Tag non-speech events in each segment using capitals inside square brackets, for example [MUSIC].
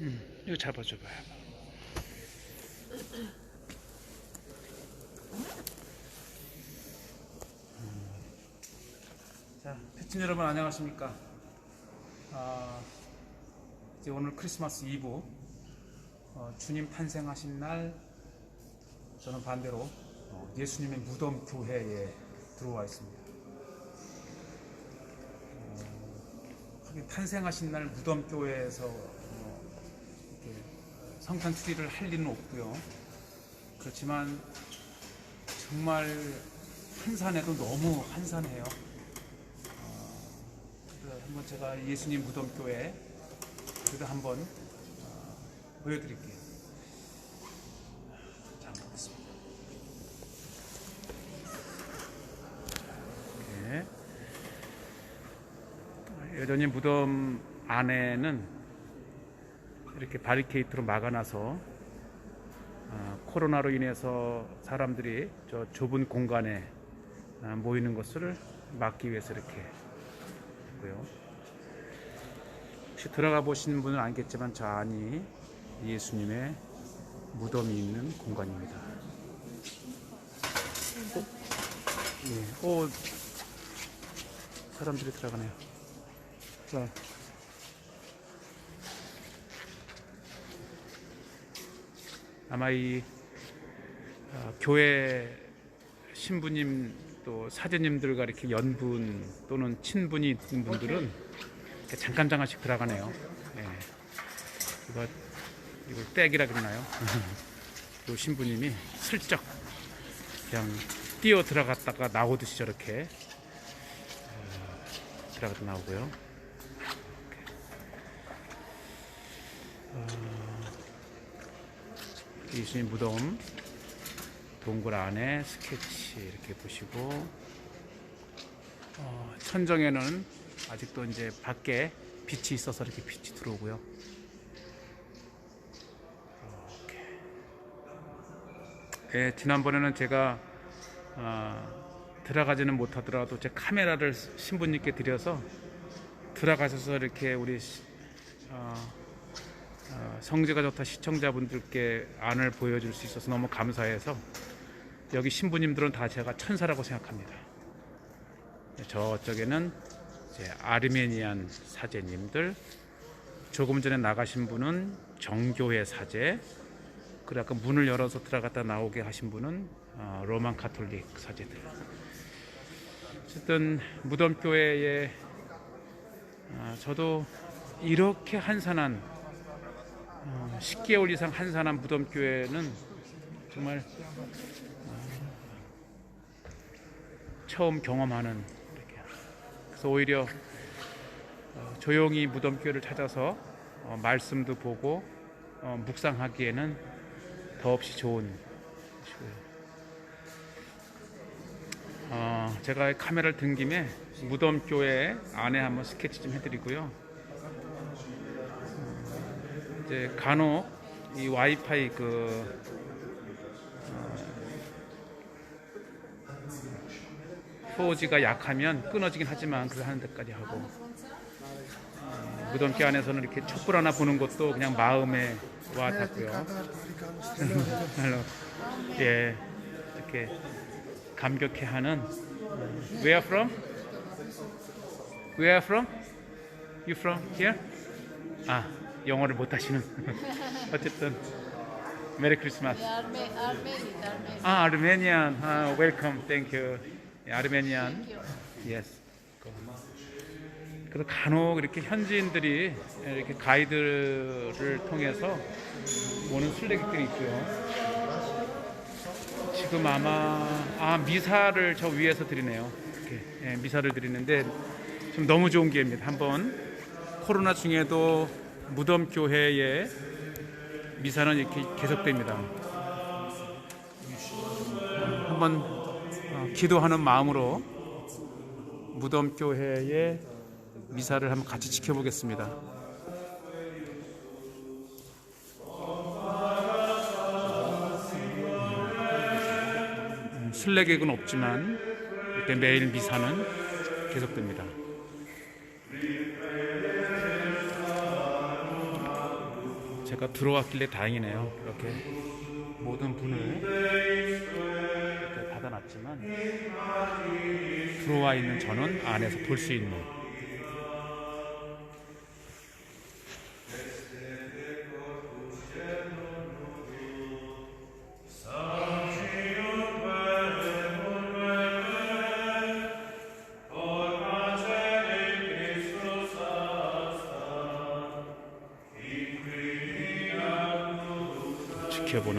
음, 이거 잡아줘봐요. 음. 자, 패친 여러분 안녕하십니까? 아, 이제 오늘 크리스마스 이브 어, 주님 탄생하신 날 저는 반대로 어, 예수님의 무덤 교회에 들어와 있습니다. 어, 탄생하신 날 무덤 교회에서 성탄 추리를 할 리는 없고요. 그렇지만 정말 한산해도 너무 한산해요. 어, 그래서 한번 제가 예수님 무덤 교회 그래도 한번 어, 보여드릴게요. 자, 보겠습니다. 이렇게. 여전히 무덤 안에는 이렇게 바리케이트로 막아놔서 어, 코로나로 인해서 사람들이 저 좁은 공간에 어, 모이는 것을 막기 위해서 이렇게 했고요. 혹시 들어가 보신 분은 알겠지만 저 안이 예수님의 무덤이 있는 공간입니다. 어? 예. 오, 사람들이 들어가네요. 자. 아마 이 어, 교회 신부님 또 사제님들과 이렇게 연분 또는 친분이 있는 분들은 잠깐 잠깐씩 들어가네요. 예. 이거 이걸 땡이라 그러나요? [LAUGHS] 요 신부님이 슬쩍 그냥 뛰어 들어갔다가 나오듯이 저렇게 어, 들어갔다 나오고요. 예수님 무덤 동굴 안에 스케치 이렇게 보시고 어, 천정에는 아직도 이제 밖에 빛이 있어서 이렇게 빛이 들어오고요. 이렇게. 예, 지난번에는 제가 어, 들어가지는 못하더라도 제 카메라를 신부님께 드려서 들어가셔서 이렇게 우리 어, 성지가 좋다 시청자분들께 안을 보여줄 수 있어서 너무 감사해서 여기 신부님들은 다 제가 천사라고 생각합니다. 저쪽에는 이제 아르메니안 사제님들, 조금 전에 나가신 분은 정교회 사제, 그리고 아까 문을 열어서 들어갔다 나오게 하신 분은 어, 로만 카톨릭 사제들. 어쨌든 무덤교회에 어, 저도 이렇게 한산한 어, 10개월 이상 한산한 무덤교회는 정말 어, 처음 경험하는 이렇게. 그래서 오히려 어, 조용히 무덤교회를 찾아서 어, 말씀도 보고 어, 묵상하기에는 더없이 좋은 곳이고요. 어, 제가 카메라를 든 김에 무덤교회 안에 한번 스케치 좀 해드리고요. 이제 간혹 이 와이파이 그 어, 4G가 약하면 끊어지긴 하지만 그걸 하는 데까지 하고 어, 무덤교 안에서는 이렇게 촛불 하나 보는 것도 그냥 마음에 와 닿고요. [LAUGHS] 예, 이렇게 감격해 하는 어, Where from? Where from? You from here? 아 영어를 못하시는. [LAUGHS] 어쨌든 메리 크리스마스. 아 아르메니안. 아 웰컴 땡큐 아르메니안. 예스 그래서 간혹 이렇게 현지인들이 이렇게 가이드를 통해서 오는 순례객들이 있고요 지금 아마 아 미사를 저 위에서 드리네요. 이렇게 예, 미사를 드리는데 지금 너무 좋은 기회입니다. 한번 코로나 중에도 무덤 교회에 미사는 이렇게 계속됩니다. 한번 어, 기도하는 마음으로 무덤 교회의 미사를 한번 같이 지켜보겠습니다. 음, 순례객은 없지만 이때 매일 미사는 계속됩니다. 제가 들어왔길래 다행이네요. 이렇게 모든 분을 이렇게 받아놨지만 들어와 있는 저는 안에서 볼 수 있는 지켜보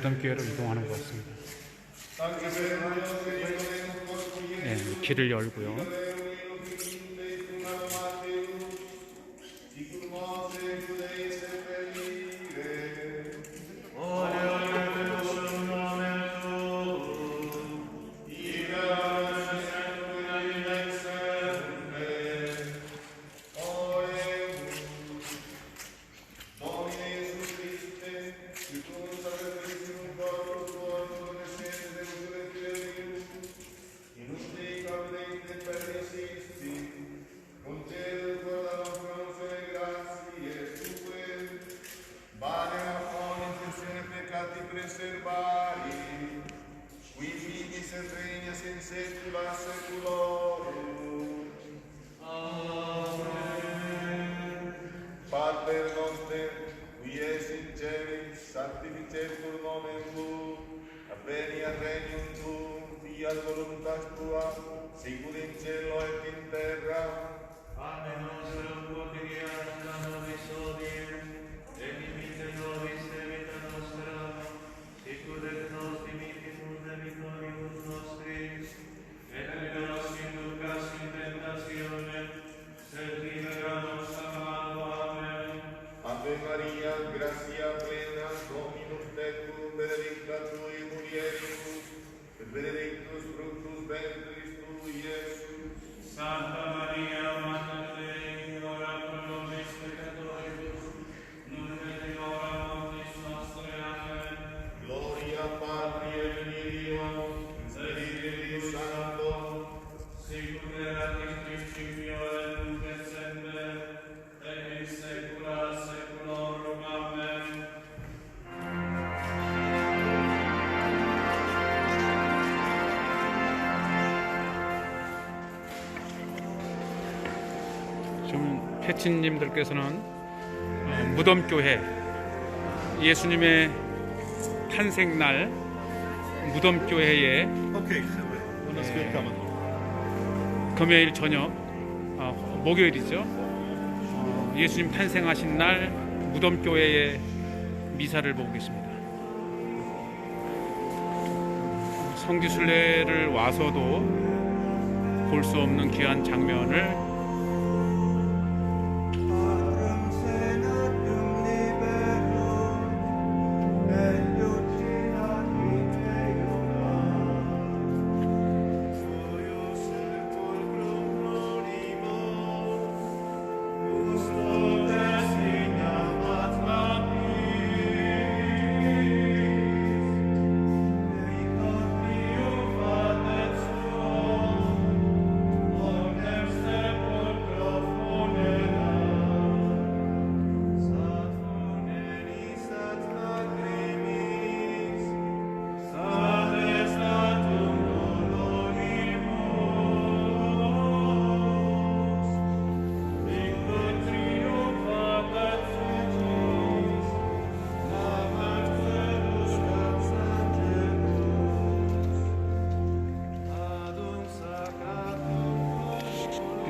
무덤교회로 이동하는 것 같습니다. 네, 길을 열고요. sanctificetur nomen tuum, avveniat regnum tuum, fiat voluntas tua, sicur in cielo et in terra. Amen nostrum quotidianum da nobis 지금 패친님들께서는 어, 무덤교회 예수님의 탄생날 무덤교회에 días, 금요일 저녁 아, 목요일이죠. 어, 예수님 탄생하신 날 무덤교회에 미사를 보고 계십니다. 성지순례를 와서도 볼 수 없는 귀한 장면을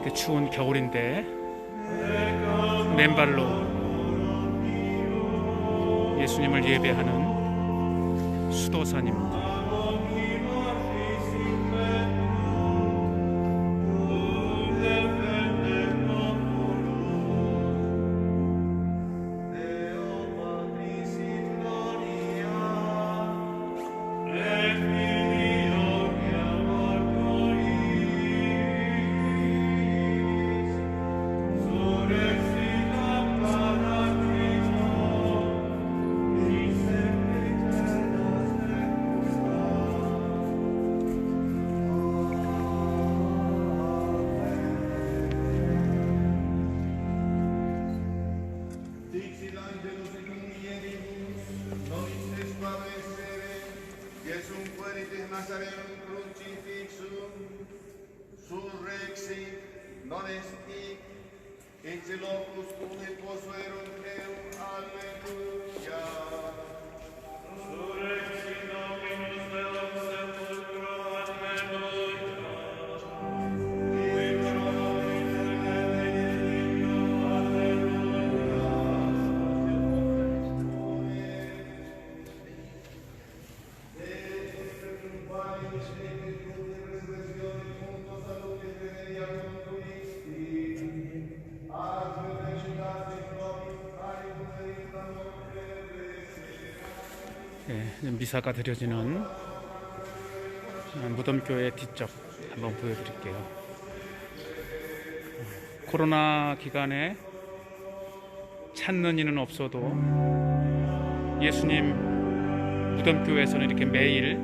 추운 겨울인데 맨발로 예수님을 예배하는 수도산입니다. no desti, ecce locus cum et posso erum Deum, alleluia. Rex in Dominus Deum 예, 미사가 드려지는 무덤교회 뒤쪽 한번 보여드릴게요. 코로나 기간에 찾는 이는 없어도 예수님 무덤교회에서는 이렇게 매일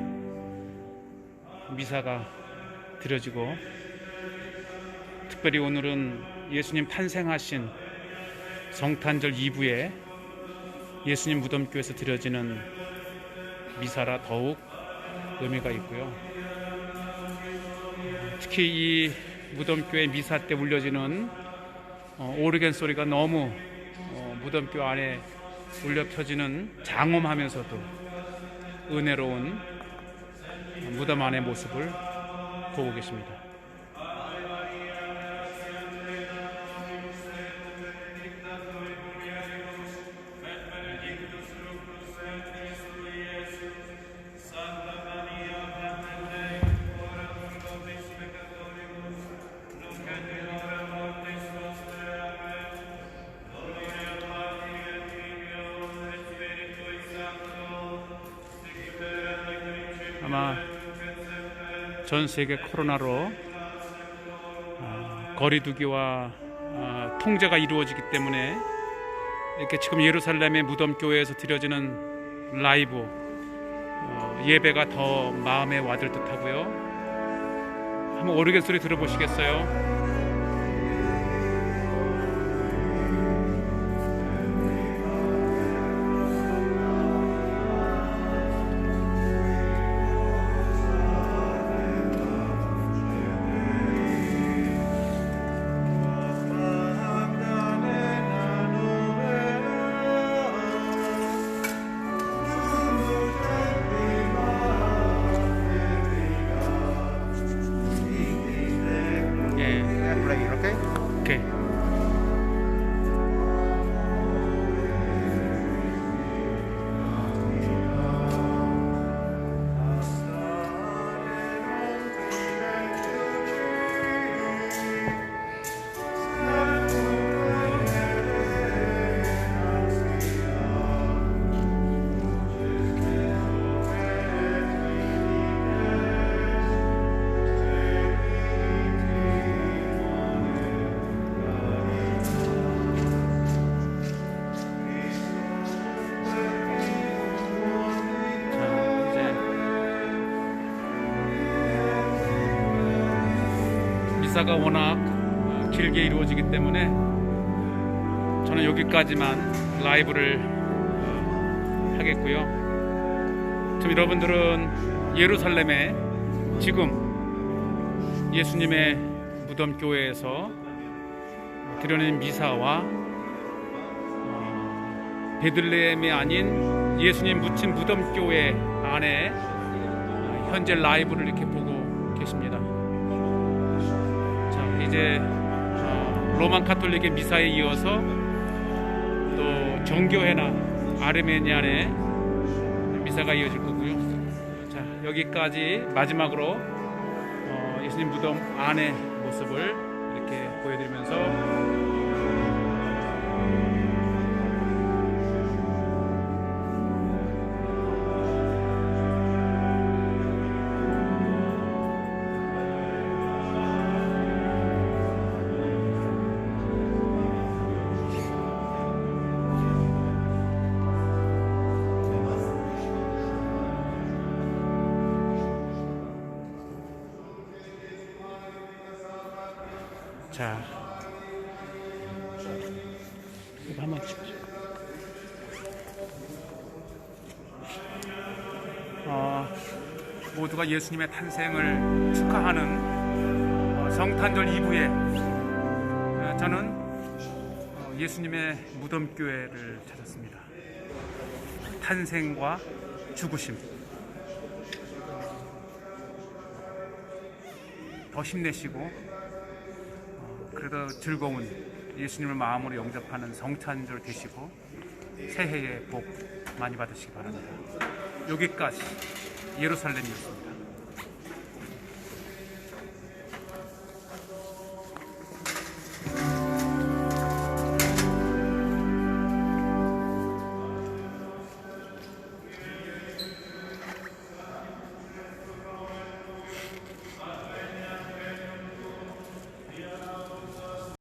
미사가 드려지고 특별히 오늘은 예수님 탄생하신 성탄절 2부에 예수님 무덤교회에서 드려지는 미사라 더욱 의미가 있고요. 특히 이 무덤교회 미사 때 울려지는 어, 오르겐 소리가 너무 어, 무덤교 안에 울려 펴지는 장엄하면서도 은혜로운 무덤 안의 모습을 보고 계십니다. 전 세계 코로나로 아, 거리두기와 아, 통제가 이루어지기 때문에 이렇게 지금 예루살렘의 무덤교회에서 드려지는 라이브 어, 예배가 더 마음에 와들 듯하고요. 한번 오르겐 소리 들어보시겠어요? 미사가 워낙 어, 길게 이루어지기 때문에 저는 여기까지만 라이브를 어, 하겠고요. 지금 여러분들은 예루살렘에 지금 예수님의 무덤 교회에서 드려낸 미사와 어, 베들레헴이 아닌 예수님 묻힌 무덤 교회 안에 어, 현재 라이브를 이렇게 보고 계십니다. 자 이제 로만 카톨릭의 미사에 이어서 또 정교회나 아르메니안의 미사가 이어질 거고요. 자 여기까지 마지막으로 어, 예수님 무덤 안의 모습을 이렇게 보여드리면서 자 이거 한번 찍죠. 어, 모두가 예수님의 탄생을 축하하는 어, 성탄절 이브에 어, 저는 어, 예수님의 무덤교회를 찾았습니다. 탄생과 죽으심 더 힘내시고 어, 그래도 즐거운 예수님을 마음으로 영접하는 성탄절 되시고 새해의 복 많이 받으시기 바랍니다. 여기까지 예루살렘이었습니다.